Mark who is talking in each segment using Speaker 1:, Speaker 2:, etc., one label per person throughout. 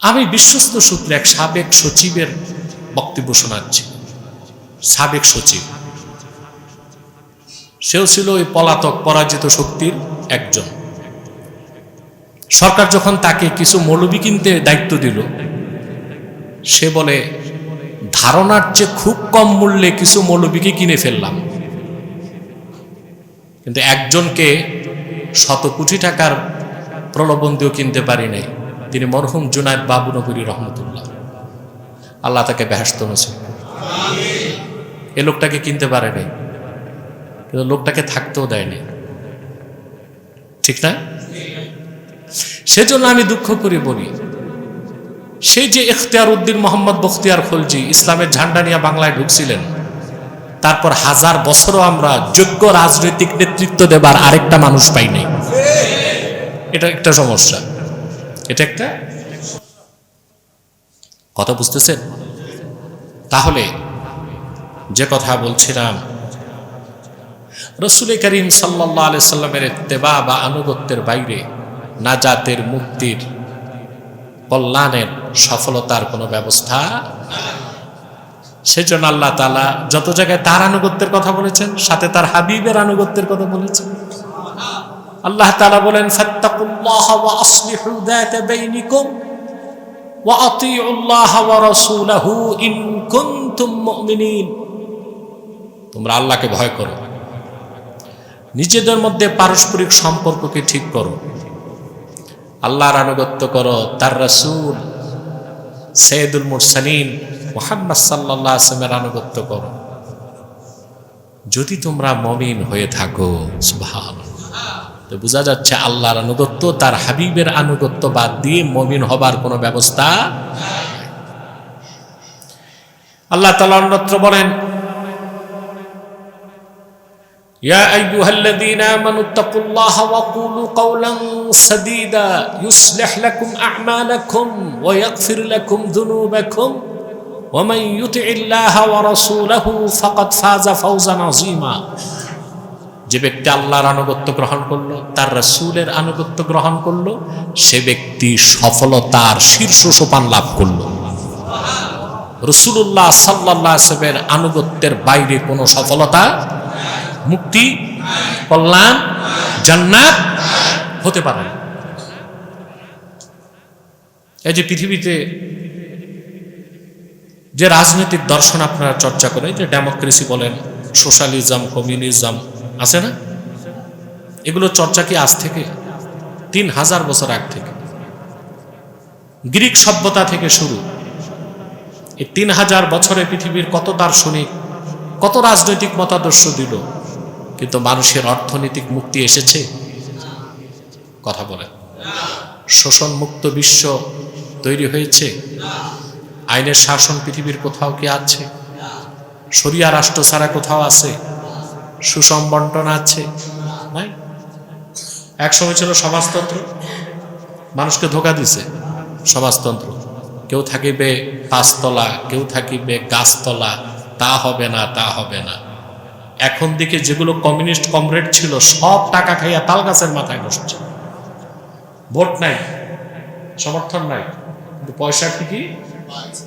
Speaker 1: আমি বিশ্বস্ত সূত্রে এক সাবেক সচিবের বক্তব্য শোনাচ্ছি। সাবেক সচিব। সেও ছিল ওই পলাতক, পরাজিত শক্তির একজন। সরকার যখন তাকে কিছু মৌলবি কিনতে দায়িত্ব দিল, সে বলে, ধারণার চেয়ে খুব কম মূল্যে কিছু মৌলবিকে কিনে ফেললাম। কিন্তু একজনকে শত কোটি টাকার প্রলোভন দিয়েও কিনতে পারি নাই। তিনি মরহুম জুনায়দ বাবু নগরী রহমতুল্লাহ। আল্লাহ তাকে ব্যস্ত নসিব এ লোকটাকে কিনতে পারে নাই। কিন্তু লোকটাকে থাকতেও দেয়নি ঠিক না? সেজন্য আমি দুঃখ করে বলি, সেই যে ইখতিয়ার উদ্দিন মোহাম্মদ বখতিয়ার খলজি ইসলামের ঝান্ডা নিয়ে বাংলায় ঢুকছিলেন, তারপর হাজার বছরও আমরা যোগ্য রাজনৈতিক নেতৃত্ব দেবার আরেকটা মানুষ পাইনি এটা একটা সমস্যা। এটা একটা কথা বুঝতেছেন? তাহলে যে কথা বলছিলাম, রসুল করিম সাল্লাহ আলি সাল্লামের তেবা বা আনুগত্যের বাইরে নাজাতের মুক্তির কল্যাণের সফলতার কোনো ব্যবস্থা সেজন্য আল্লাহ তালা যত জায়গায় তার আনুগত্যের কথা বলেছেন, সাথে তার হাবিবের আনুগত্যের কথা বলেছেন। আল্লাহ তালা বলেন ওয়া তোমরা আল্লাহকে ভয় করো। নিজেদের মধ্যে পারস্পরিক সম্পর্ককে ঠিক করো। আল্লাহর আনুগত্য করো। তার রাসূল সৈয়দুল মুরসালিন মোহাম্মদ সাল্লাহ আসলামের আনুগত্য করো। যদি তোমরা মমিন হয়ে থাকো সুবহান তো বোঝা যাচ্ছে আল্লাহর আনুগত্য তার হাবিবের আনুগত্য বাদ দিয়ে মমিন হবার কোনো ব্যবস্থা আল্লাহ তালা অন্যত্র বলেন يا أيها الذين آمنوا اتقوا الله وقولوا قولا سديدا يصلح لكم أعمالكم ويغفر لكم ذنوبكم ومن يطع الله ورسوله فقد فاز فوزا عظيما যে ব্যক্তি আল্লাহর আনুগত্য গ্রহণ করল, তার রসুলের আনুগত্য গ্রহণ করল, সে ব্যক্তি সফলতার শীর্ষ সোপান লাভ করল। রসুল্লাহ সাল্লাহ সাহেবের আনুগত্যের বাইরে কোনো সফলতা, মুক্তি, কল্যাণ, জান্নাত হতে পারে এই যে পৃথিবীতে যে রাজনৈতিক দর্শন আপনারা চর্চা করেন যে ডেমোক্রেসি বলেন, সোশ্যালিজম, কমিউনিজম আছে না? এগুলো চর্চা কি আজ থেকে? তিন হাজার বছর আগ থেকে। গ্রিক সভ্যতা থেকে শুরু। এই তিন হাজার বছরে পৃথিবীর কত দার্শনিক, কত রাজনৈতিক মতাদর্শ দিল, কিন্তু মানুষের অর্থনৈতিক মুক্তি এসেছে? কথা বলে শোষণ মুক্ত বিশ্ব তৈরি হয়েছে? আইনের শাসন পৃথিবীর কোথাও কি আছে? সরিয়া রাষ্ট্র ছাড়া কোথাও আছে? সুষম বন্টন আছে? নাই? এক সময় ছিল সমাজতন্ত্র। মানুষকে ধোকা দিছে সমাজতন্ত্র। কেউ থাকিবে পাঁচতলা, কেউ থাকিবে গাছতলা, তা হবে না, তা হবে না। এখন দিকে যেগুলো কমিউনিস্ট কমরেড ছিল, সব টাকা খাইয়া তাল গাছের মাথায় বসছে। ভোট নাই, সমর্থন নাই পয়সা ঠিকই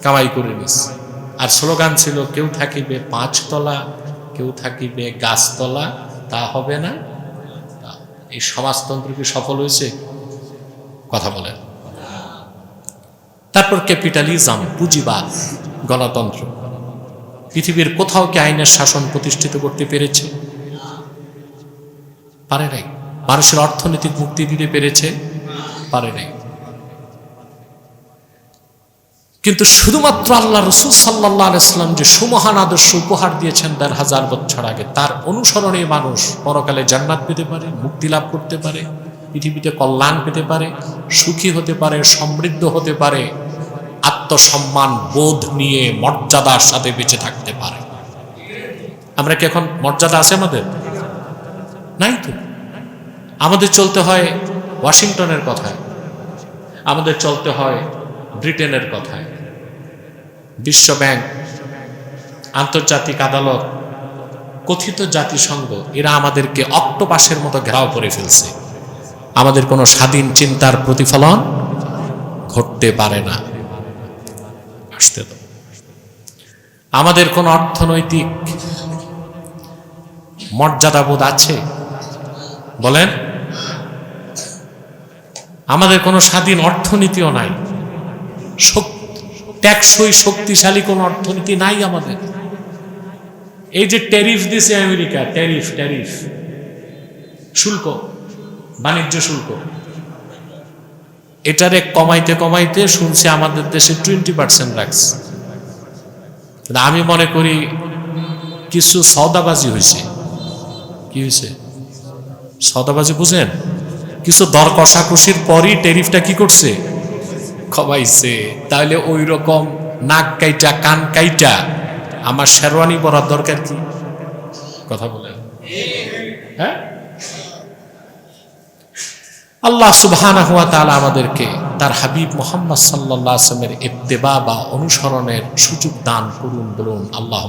Speaker 1: কামাই করে নিস আর স্লোগান ছিল, কেউ থাকিবে পাঁচতলা কেউ থাকিবে গাছতলা, তা হবে না। এই সমাজতন্ত্র কি সফল হয়েছে? কথা বলেন। তারপর ক্যাপিটালিজম, পুঁজিবাদ, গণতন্ত্র। পৃথিবীর কোথাও কি আইনের শাসন প্রতিষ্ঠিত করতে পেরেছে? পারে নাই। মানুষের অর্থনৈতিক মুক্তি দিতে পেরেছে? পারে নাই। কিন্তু শুধুমাত্র আল্লাহ রসুল সাল্লাহ ইসলাম যে সুমহান আদর্শ উপহার দিয়েছেন দেড় হাজার বছর আগে, তার অনুসরণে মানুষ পরকালে জান্নাত পেতে পারে, মুক্তি লাভ করতে পারে, পৃথিবীতে কল্যাণ পেতে পারে, সুখী হতে পারে, সমৃদ্ধ হতে পারে, আত্মসম্মান বোধ নিয়ে মর্যাদার সাথে বেঁচে থাকতে পারে। আমরা কি এখন মর্যাদা আছে আমাদের? নাই তো। আমাদের চলতে হয় ওয়াশিংটনের কথায়, আমাদের চলতে হয় ব্রিটেনের কথায়। বিশ্ব ব্যাংক, আন্তর্জাতিক আদালত, কথিত জাতিসংঘ, এরা আমাদেরকে অক্টোপাসের মতো ঘেরাও করে ফেলছে। আমাদের কোনো স্বাধীন চিন্তার প্রতিফলন ঘটতে পারে না। আসতে তো আমাদের কোন অর্থনৈতিক মর্যাদাবোধ আছে? বলেন। আমাদের কোনো স্বাধীন অর্থনীতিও নাই। শক- টেকসই, শক্তিশালী কোনো অর্থনীতি নাই আমাদের। এই যে ট্যারিফ দিছে আমেরিকা, ট্যারিফ ট্যারিফ। শুল্ক, বাণিজ্য শুল্ক। এটারে কমাইতে কমাইতে শুনছি আমাদের দেশে টোয়েন্টি পার্সেন্ট রাখছে আমি মনে করি কিছু সৌদাবাজি হয়েছে। কি হয়েছে? সৌদাবাজি বুঝেন? কিছু দর কষাকষির পরই ট্যারিফটা কি করছে? কমাইছে তাহলে ওই রকম নাক কাইটা, কান কাইটা আমার শেরওয়ানি পরার দরকার কি? কথা বলেন। হ্যাঁ? আল্লাহ সুবহানাহু ওয়া তাআলা আমাদেরকে তার হাবিব মোহাম্মদ সাল্লাল্লাহু আলাইহি ওয়াসাল্লামের ইত্তেবা বা অনুসরণের সুযোগ দান করুন বলুন। আল্লাহ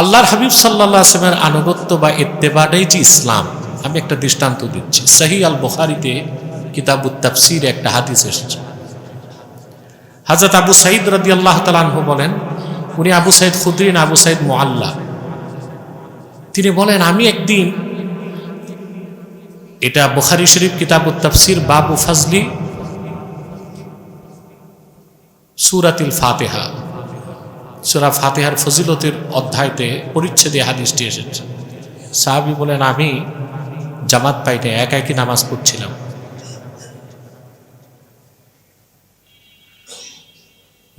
Speaker 1: আল্লাহর হাবিব আলাইহি ওয়াসাল্লামের আনুগত্য বা ইত্তেবাটাই যে ইসলাম, আমি একটা দৃষ্টান্ত দিচ্ছি। সহি আল বুখারীতে কিতাবুত তাফসীরে একটা হাদিস এসেছে। হযরত আবু সাঈদ রাদিয়াল্লাহু তাআলা আনহু বলেন, উনি আবু সাইদ খুদরি, না আবু সাঈদ মুআল্লা। তিনি বলেন, আমি একদিন এটা বুখারি শরীফ কিতাব তাফসির বাবু ফাজলি সুরাতিল ফাতেহা, সুরা ফাতেহার ফজিলতের অধ্যায়তে পরিচ্ছেদে হাদিসটি এসেছে। সাহাবি বলেন, আমি জামাত পাইতে একা একই নামাজ পড়ছিলাম।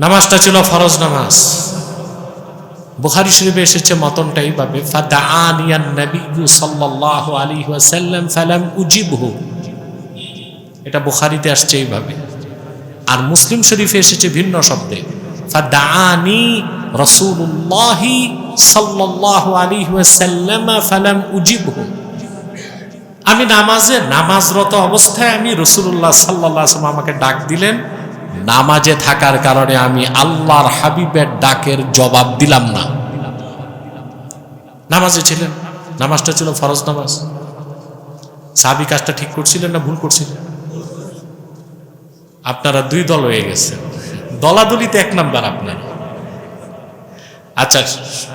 Speaker 1: নামাজটা ছিল ফরজ নামাজ। বুখারি শরীফে এসেছে মতনটা এইভাবে এটা বুখারিতে আসছে এইভাবে। আর মুসলিম শরীফে এসেছে ভিন্ন শব্দে, ফাদাআনি রাসূলুল্লাহি সাল্লাল্লাহু আলাইহি ওয়াসাল্লাম ফালাম উজিবহু। আমি নামাজে নামাজরত অবস্থায় আমি রসুল্লাহ সাল্লাহ আমাকে ডাক দিলেন নামাজে থাকার কারণে আমি আল্লাহর হাবিবের ডাকের জবাব দিলাম না। নামাজে ছিলেন। নামাজটা ছিল ফরজ নামাজ। সাবি কাজটা ঠিক করছিলেন না ভুল করছিলেন? আপনারা দুই দল হয়ে গেছেন দলাদলিতে এক নাম্বার আপনার। আচ্ছা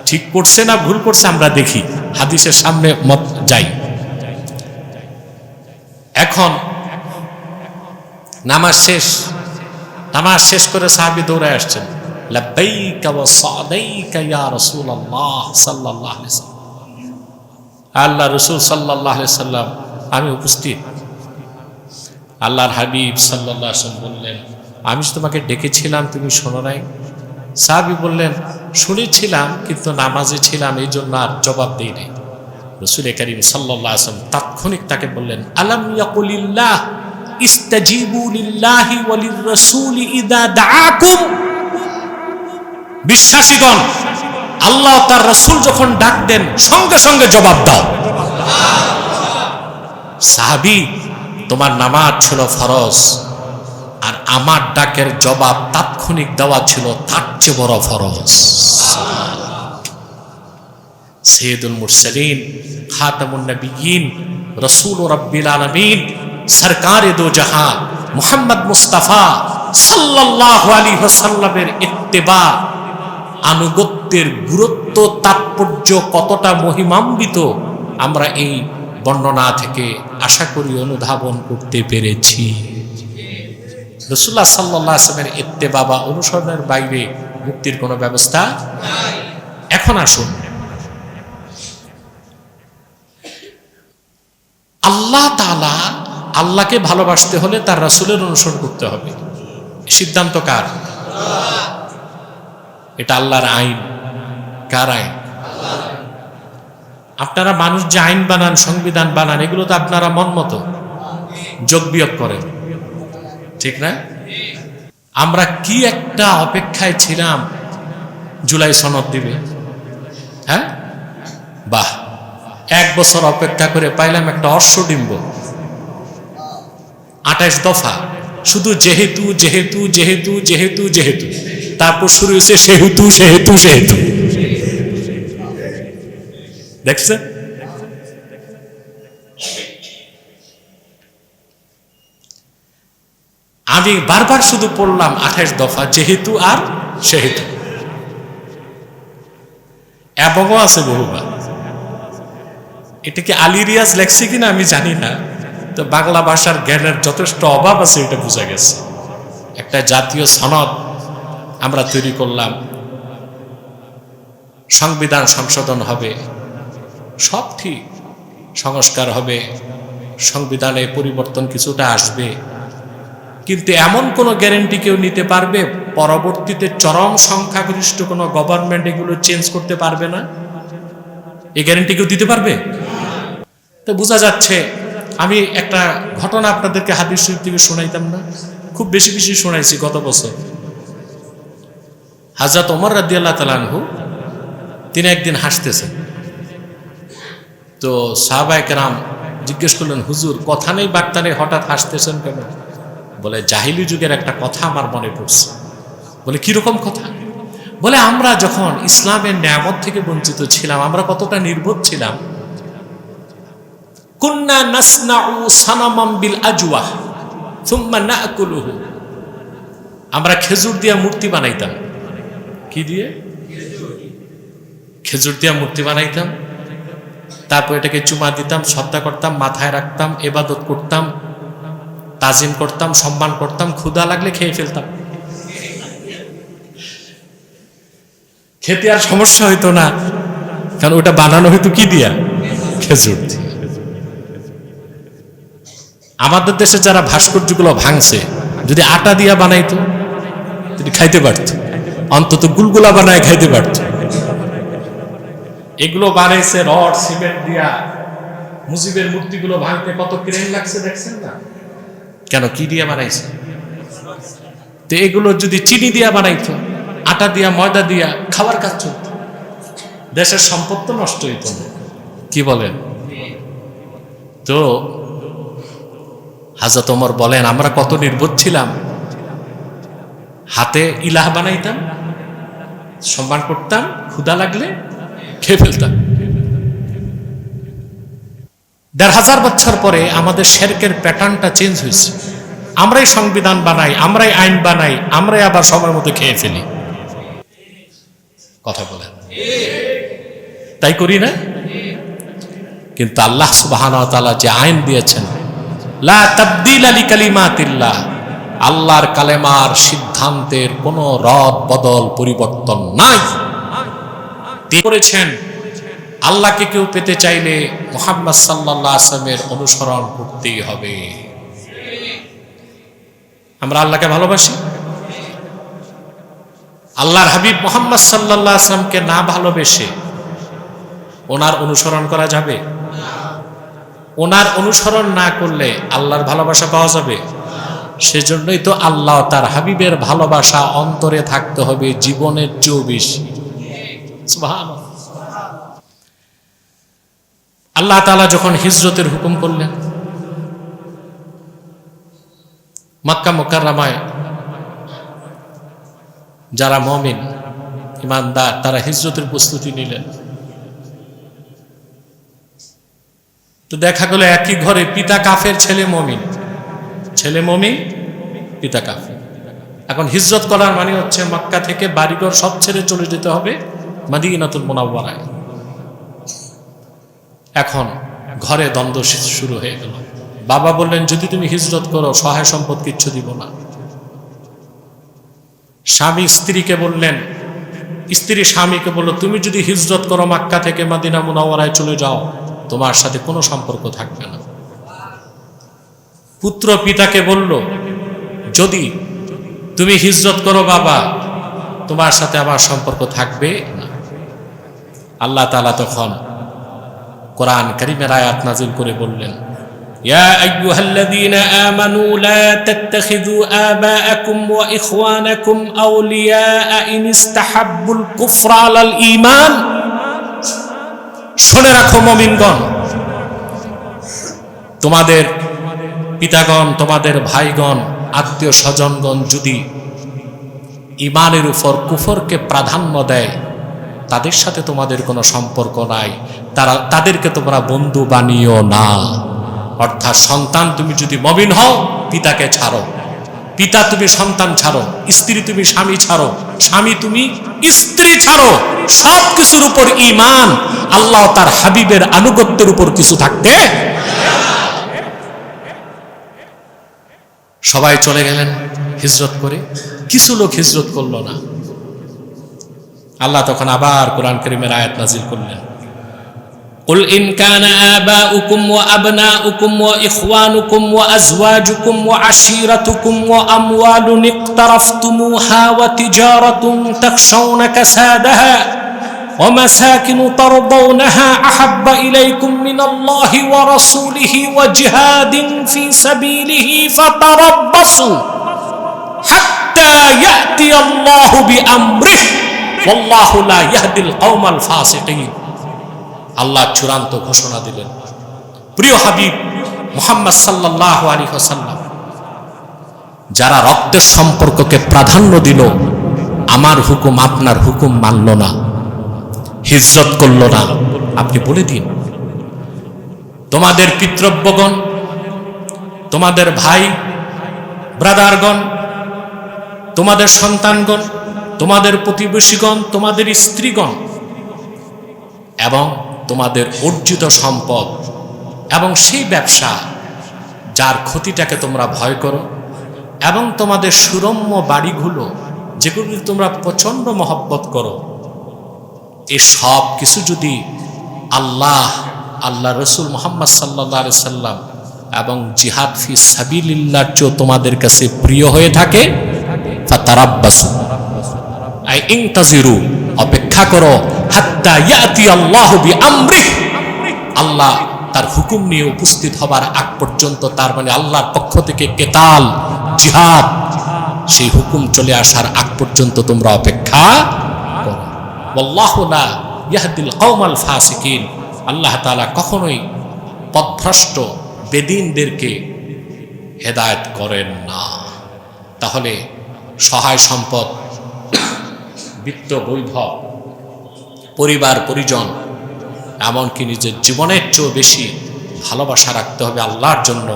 Speaker 1: ঠিক করছে না ভুল করছে আমরা দেখি। হাদিসের সামনে মত যাই। এখন নামাজ শেষ। নামাজ শেষ করে সাহাবি দৌড়ে আসছেন। আল্লাহ রসুল আলাইহি সাল্লাম, আমি উপস্থিত। আল্লাহর হাবিব আলাইহি বললেন, আমি তোমাকে ডেকেছিলাম, তুমি শোনো নাই? সাহাবি বললেন, শুনেছিলাম, কিন্তু নামাজে ছিলাম, এই জন্য আর জবাব দিই নাই। রসুল করিম সাল্লাল্লাহু আলাইহি সাল্লাম তাৎক্ষণিক তাকে বললেন, আলাম ইয়াকুলিল্লাহ? ইস্তাজিবু লিল্লাহি ওয়ালির রাসূলি ইদা দাআকুম। বিশ্বাসীগণ, আল্লাহ তার রসুল যখন ডাক দেন, সঙ্গে সঙ্গে জবাব দাও। সাহাবি, তোমার নামাজ ছিল ফরজ, আর আমার ডাকের জবাব তাৎক্ষণিক দেওয়া ছিল তার চেয়ে বড় ফরজ। সৈয়দুল মুরসালিন, খাতামুন নবিয়িন, রসুল রব্বিল আলমিন সরকার দো জাহা, মোহাম্মদ মুস্তাফা সাল্লাল্লাহু আলাইহি ওয়াসাল্লামের ইত্তেবা, আনুগত্যের গুরুত্ব, তাৎপর্য কতটা মহিমান্বিত আমরা এই বর্ণনা থেকে আশা করি অনুধাবন করতে পেরেছি। রসুল্লাহ সাল্লাহ আসলামের ইত্তেবা বা অনুসরণের বাইরে মুক্তির কোনো ব্যবস্থা এখন আসুন। আল্লাহ তালা আল্লাহকে ভালোবাসতে হলে তার রাসুলের অনুসরণ করতে হবে। সিদ্ধান্ত কার? এটা আল্লাহর আইন। কার আইন? আপনারা মানুষ যে আইন বানান, সংবিধান বানান, এগুলো তো আপনারা মন মতো যোগ বিয়োগ করেন। ঠিক না? আমরা কি একটা অপেক্ষায় ছিলাম জুলাই সনদ দিবে? হ্যাঁ? বাহ! এক বছর অপেক্ষা করে পাইলাম একটা অশ্বডিম্ব দফা। শুধু যেহেতু যেহেতু যেহেতু যেহেতু যেহেতু। তারপর শুরু হয়েছে সেহেতু সেহেতু সেহেতু। দেখছেন? আমি বারবার শুধু পড়লাম আঠাশ দফা, যেহেতু আর সেহেতু। এবংও আছে বহুবার। এটা কি আলী রিয়াজ লেখছে কিনা আমি জানি না। তো বাংলা ভাষার জ্ঞানের যথেষ্ট অভাব আছে, এটা বোঝা গেছে। একটা জাতীয় সনদ আমরা তৈরি করলাম। সংবিধান সংশোধন হবে, সব ঠিক, সংস্কার হবে, সংবিধানে পরিবর্তন কিছুটা আসবে। কিন্তু এমন কোনো গ্যারেন্টি কেউ নিতে পারবে? পরবর্তীতে চরম সংখ্যাগরিষ্ঠ কোনো গভর্নমেন্ট এগুলো চেঞ্জ করতে পারবে না? এই গ্যারেন্টি কেউ দিতে পারবে? তো বোঝা যাচ্ছে আমি একটা ঘটনা আপনাদেরকে হাদিস শরীফ থেকে শোনাইতাম না। খুব বেশি বেশি শোনাইছি গত বছর। হাজরত ওমর রাদিয়াল্লাহ তালানহু তিনি একদিন হাসতেছেন। তো সাহাবায়ক রাম জিজ্ঞেস করলেন, হুজুর, কথা নেই, বার্তা নেই, হঠাৎ হাসতেছেন কেন? বলে, জাহিলি যুগের একটা কথা আমার মনে পড়ছে। বলে, কীরকম কথা? বলে, আমরা যখন ইসলামের নিয়ামত থেকে বঞ্চিত ছিলাম, আমরা কতটা নির্বোধ ছিলাম কুন্না নাসনাউ আমরা খেজুর দিয়া মূর্তি বানাইতাম কি দিয়ে খেজুর দিয়া মূর্তি বানাইতাম তারপর এটাকে চুমা দিতাম শ্রদ্ধা করতাম মাথায় রাখতাম এবাদত করতাম তাজিম করতাম সম্মান করতাম ক্ষুধা লাগলে খেয়ে ফেলতাম খেতে আর সমস্যা হইতো না কারণ ওটা বানানো হইতো কি দিয়া খেজুর দিয়ে আমাদের দেশে যারা ভাস্কর্যগুলো ভাঙছে, যদি আটা দিয়া বানাইতো, যদি খাইতে পারত, অন্তত গুলগুলা বানায় খাইতে পারত। এগুলো বানাইছে রড, সিমেন্ট দিয়া মুজিবের মূর্তিগুলো ভাঙতে কত ক্রেন লাগছে দেখছেন না? কেন, কি দিয়া বানাইছে? তো এগুলো যদি চিনি দিয়া বানাইতো, আটা দিয়া, ময়দা দিয়া খাবার কাজ চলত। দেশের সম্পদ তো নষ্ট হইত কি বলেন? তো হাজরত ওমর বলেন, আমরা কত নির্বোধ ছিলাম। হাতে ইলাহ বানাইতাম, সম্মান করতাম ক্ষুদা লাগলে খেয়ে ফেলতাম। দেড় হাজার বছর পরে আমাদের শেরকের প্যাটার্নটা চেঞ্জ হয়েছে। আমরাই সংবিধান বানাই, আমরাই আইন বানাই, আমরাই আবার সময় মতো খেয়ে ফেলি। কথা বলেন। তাই করি না? কিন্তু আল্লাহ তাআলা যে আইন দিয়েছেন লা তাবদিল কালিমাতিল্লাহ আল্লাহর কালেমার সিদ্ধান্তের কোনো রদ বদল পরিবর্তন নাই। করেছেন। আল্লাহকে কেউ পেতে চাইলে মোহাম্মদ সাল্লাহ আসলামের অনুসরণ করতেই হবে। আমরা আল্লাহকে ভালোবাসি। আল্লাহর হাবিব মোহাম্মদ সাল্লাহ আসলামকে না ভালোবেসে ওনার অনুসরণ করা যাবে। ওনার অনুসরণ না করলে আল্লাহর ভালোবাসা পাওয়া যাবে? সেজন্যই তো আল্লাহ তার হাবিবের ভালোবাসা অন্তরে থাকতে হবে জীবনের চৌবিশ আল্লাহ তালা যখন হিজরতের হুকুম করলেন, মাক্কা মোকাররামায় যারা মমিন, ইমানদার, তারা হিজরতের প্রস্তুতি নিলেন। তো দেখা গেল একই ঘরে পিতা কাফের, ছেলে মমিন। ছেলে মমিন, পিতা কাফের। এখন হিজরত করার মানে হচ্ছে মক্কা থেকে বাড়িঘর সব ছেড়ে চলে যেতে হবে মাদিনাতুল মোনাব্বরায় এখন ঘরে দ্বন্দ্ব শুরু হয়ে গেল। বাবা বললেন, যদি তুমি হিজরত করো, সহায় সম্পদ কিচ্ছু দিব না। স্বামী স্ত্রীকে বললেন, স্ত্রী স্বামীকে বলল, তুমি যদি হিজরত করো মাক্কা থেকে মাদিনা মুনাওয়ারায় চলে যাও তোমার সাথে কোনো সম্পর্ক থাকবে না পুত্র পিতাকে বলল যদি তুমি হিজরত করো বাবা তোমার সাথে আমার সম্পর্ক থাকবে না আল্লাহ তালা তখন কোরআন করিমের আয়াত নাজিল করে বললেন يا أيها الذين آمنوا لا تتخذوا آباءكم وإخوانكم أولياء إن استحبوا الكفر على الإيمان শুনে রাখো মমিনগণ। তোমাদের পিতাগণ, তোমাদের ভাইগণ, আত্মীয় স্বজনগণ যদি ইমানের উপর কুফরকে প্রাধান্য দেয়, তাদের সাথে তোমাদের কোনো সম্পর্ক নাই। তারা, তাদেরকে তোমরা বন্ধু বানিও না। অর্থাৎ সন্তান, তুমি যদি মবিন হও, পিতাকে ছাড়ো। পিতা তুমি সন্তান ছাড়ো, স্ত্রী তুমি স্বামী ছাড়ো, স্বামী তুমি স্ত্রী ছাড়ো সব কিছুর উপর ইমান আল্লাহ তার হাবিবের আনুগত্যের উপর কিছু থাকতে সবাই চলে গেলেন হিজরত করে, কিছু লোক হিজরত করল না। আল্লাহ তখন আবার কোরআন করিমের আয়াত নাজিল করলেন। قل إن كان آباؤكم وأبناؤكم وإخوانكم وأزواجكم وعشيرتكم وأموال اقترفتموها وتجارة تخشون كسادها ومساكن ترضونها أحب إليكم من الله ورسوله وجهاد في سبيله فتربصوا حتى يأتي الله بأمره. والله لا يهدي القوم الفاسقين. আল্লাহ চূড়ান্ত ঘোষণা দিলেন। প্রিয় হাবিব, মোহাম্মদ সাল্লাহ আলী হাসাল্লাম যারা রক্তের সম্পর্ককে প্রাধান্য দিল, আমার হুকুম আপনার হুকুম মানল না, হিজরত করল না। আপনি বলে দিন, তোমাদের পিতৃব্যগণ, তোমাদের ভাই, ব্রাদারগণ, তোমাদের সন্তানগণ, তোমাদের প্রতিবেশীগণ, তোমাদের স্ত্রীগণ, এবং তোমাদের অর্জিত সম্পদ এবং সেই ব্যবসা যার ক্ষতিটাকে তোমরা ভয় করো এবং তোমাদের সুরম্য বাড়িগুলো যেগুলি তোমরা প্রচণ্ড মহব্বত করো। এ সব কিছু যদি আল্লাহ আল্লাহ রসুল মোহাম্মদ সাল্লা সাল্লাম এবং জিহাদ ফি সাবিল্লার চেয়েও তোমাদের কাছে প্রিয় হয়ে থাকে তারাব্বাসু ইংতাজিরু অপেক্ষা করো হাত্তা ইয়াতি আল্লাহ আমরিহ আল্লাহ তার হুকুম নিয়ে উপস্থিত হবার আগ পর্যন্ত তার মানে আল্লাহর পক্ষ থেকে কেতাল, জিহাদ, সেই হুকুম চলে আসার আগ পর্যন্ত তোমরা অপেক্ষা করো। লা ইয়াহদিল কওমাল ফাসিকিন। আল্লাহ তাআলা কখনোই পথভ্রষ্ট বেদিনদেরকে হেদায়েত করেন না। তাহলে সহায় সম্পদ, বিত্ত বৈভব পরিবার, পরিজন, এমনকি নিজের জীবনের চেয়েও বেশি ভালোবাসা রাখতে হবে আল্লাহর জন্য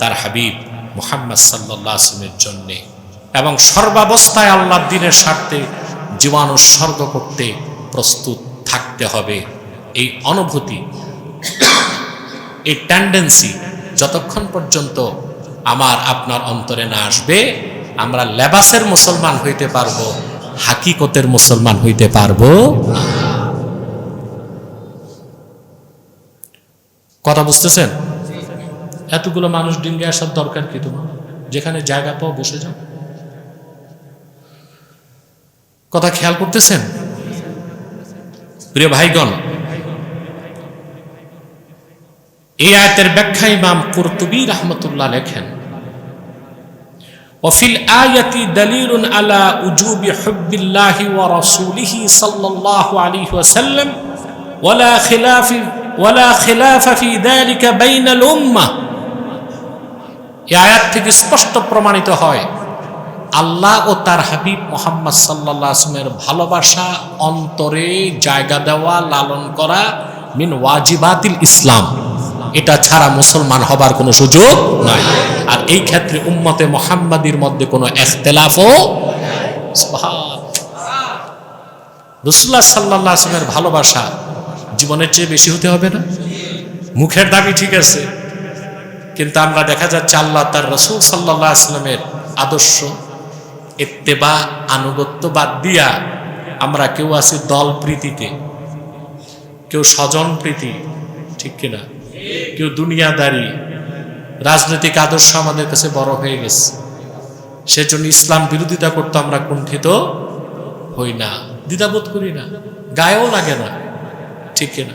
Speaker 1: তার হাবিব মুহাম্মদ সাল্লাহ আসলামের জন্যে। এবং সর্বাবস্থায় আল্লাহর দিনের স্বার্থে জীবন উৎসর্গ করতে প্রস্তুত থাকতে হবে। এই অনুভূতি, এই টেন্ডেন্সি যতক্ষণ পর্যন্ত আমার আপনার অন্তরে না আসবে, আমরা লেবাসের মুসলমান হইতে পারব, হাকিকতের মুসলমান হইতে পারব কথা বুঝতেছেন এতগুলো মানুষ ডিঙ্গে আসার দরকার কি তোমার যেখানে জায়গা পাও বসে যাও কথা খেয়াল করতেছেন প্রিয় ভাইগণ এই আয়তের ব্যাখ্যা ইমাম কুরতুবী রহমতুল্লাহ লেখেন وفي الآية دليل على وجوب حب الله ورسوله صلى الله عليه وسلم ولا خلاف ওয়ালা খেলাফা ফি দালিকা বাইনাল উম্মাহ এই আয়াত থেকে স্পষ্ট প্রমাণিত হয়, আল্লাহ ও তার হাবিব মোহাম্মদ সাল্লা আসমের ভালোবাসা, অন্তরে জায়গা দেওয়া, লালন করা মিন ওয়াজিবাতিল ইসলাম। এটা ছাড়া মুসলমান হবার কোনো সুযোগ নাই। আর এই ক্ষেত্রে উম্মতে মোহাম্মদীর মধ্যে কোনো এখতেলাফও রসুল্লাহ সাল্লাহ আসমের ভালোবাসা জীবনের চেয়ে বেশি হতে হবে না। মুখের দাবি ঠিক আছে, কিন্তু আমরা দেখা যাচ্ছে আল্লাহ তার রসুল সাল্লাহ আসলামের আদর্শ এত্তেবা আনুগত্য বাদ দিয়া আমরা কেউ আছি দল প্রীতিতে, কেউ স্বজন প্রীতি, ঠিক কিনা? কেউ দুনিয়াদারি, রাজনৈতিক আদর্শ আমাদের কাছে বড় হয়ে গেছে। সেজন্য ইসলাম বিরোধিতা করতে আমরা কুণ্ঠিত হই না, দ্বিধাবোধ করি না, গায়েও লাগে না। ঠিক কিনা?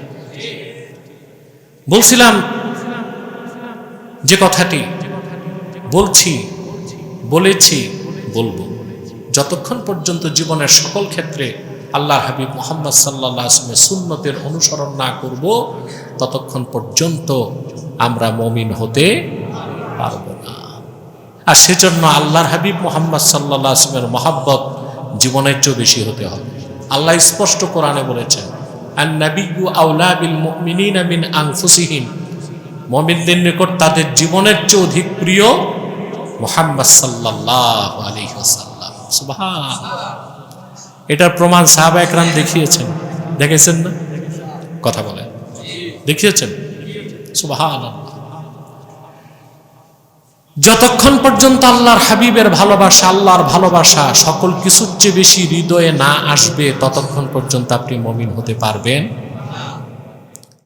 Speaker 1: বলছিলাম যে কথাটি বলছি, বলেছি, বলব। যতক্ষণ পর্যন্ত জীবনের সকল ক্ষেত্রে আল্লাহ হাবিব মোহাম্মদ সাল্লাহ আসলামের সুন্নতের অনুসরণ না করব, ততক্ষণ পর্যন্ত আমরা মমিন হতে পারব না। আর সেজন্য আল্লাহর হাবিব মোহাম্মদ সাল্লাহ আসলামের মহাব্বত জীবনের চেয়েও বেশি হতে হবে। আল্লাহ স্পষ্ট কোরআনে বলেছেন আর নাবিগু আউলা বিল মুমিনিন মিন আনফুসিহিম। মমিনদের নিকট তাদের জীবনের চেয়ে অধিক প্রিয় মোহাম্মদ সাল্লাহ আলী ওসাল্লাম সুবহান এটার প্রমাণ সাহাবা একরাম দেখিয়েছেন। দেখেছেন না? কথা বলেন। দেখিয়েছেন? সুবহান যতক্ষণ পর্যন্ত আল্লাহর হাবিবের ভালোবাসা, আল্লাহর ভালোবাসা সকল কিছুর চেয়ে বেশি হৃদয়ে না আসবে, ততক্ষণ পর্যন্ত আপনি মমিন হতে পারবেন।